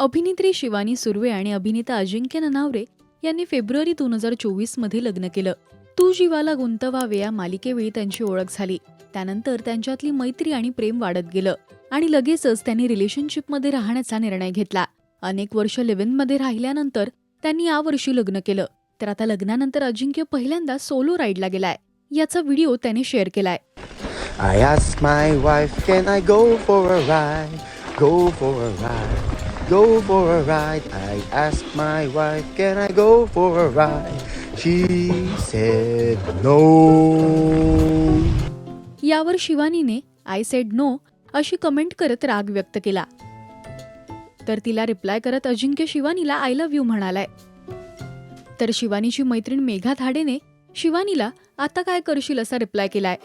अभिनेत्री शिवानी सुर्वे आणि अभिनेता अजिंक्य ननावरे यांनी फेब्रुवारी दोन हजार चोवीसमध्ये लग्न केलं. तू जीवाला गुंतवावे या मालिकेवेळी त्यांची ओळख झाली. त्यानंतर त्यांच्यातली मैत्री आणि प्रेम वाढत गेलं आणि लगेचच त्यांनी रिलेशनशिपमध्ये राहण्याचा निर्णय घेतला. अनेक वर्ष लिव्हमध्ये राहिल्यानंतर त्यांनी यावर्षी लग्न केलं. तर आता लग्नानंतर अजिंक्य पहिल्यांदा सोलो राईडला गेलाय. याचा व्हिडिओ त्याने शेअर केलाय. I asked my wife, can I go for a ride? Go for a ride. Go for a ride. I asked my wife, can I go for a ride? She said no. यावर शिवानीने I said no अशी comment करत राग व्यक्त केला तर तिला reply करत अजिंक्य शिवानीला आय लव्ह यू म्हणालाय तर शिवानीची मैत्रीण मेघा धाडेने शिवानीला आता काय करशील असा रिप्लाय केलाय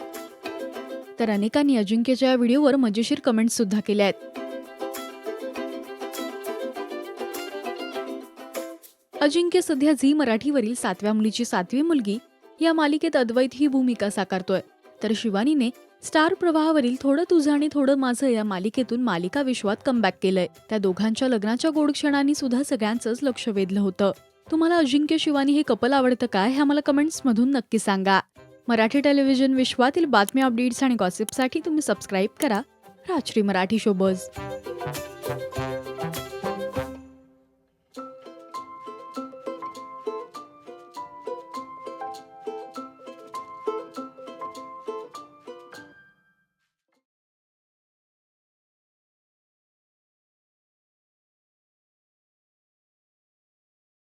तर अनेकांनी अजिंक्यच्या या व्हिडिओवर मजेशीर कमेंट सुद्धा केल्या आहेत अजिंक्य सध्या झी मराठीवरील सातव्या मुलीची सातवी मुलगी या मालिकेत अद्वैत ही भूमिका साकारतोय. तर शिवानीने स्टार प्रवाहावरील थोडं तुझं आणि थोडं माझं या मालिकेतून मालिका विश्वात कमबॅक केलंय. त्या दोघांच्या लग्नाच्या गोड क्षणांनी सुद्धा सगळ्यांचंच लक्ष वेधलं होतं. तुम्हाला अजिंक्य शिवानी हे कपल आवडतं काय हे आम्हाला कमेंट्स मधून नक्की सांगा. मराठी टेलिव्हिजन विश्वातील बातम्या अपडेट्स आणि गॉसिपसाठी तुम्ही सबस्क्राईब करा. राजश्री मराठी शोबज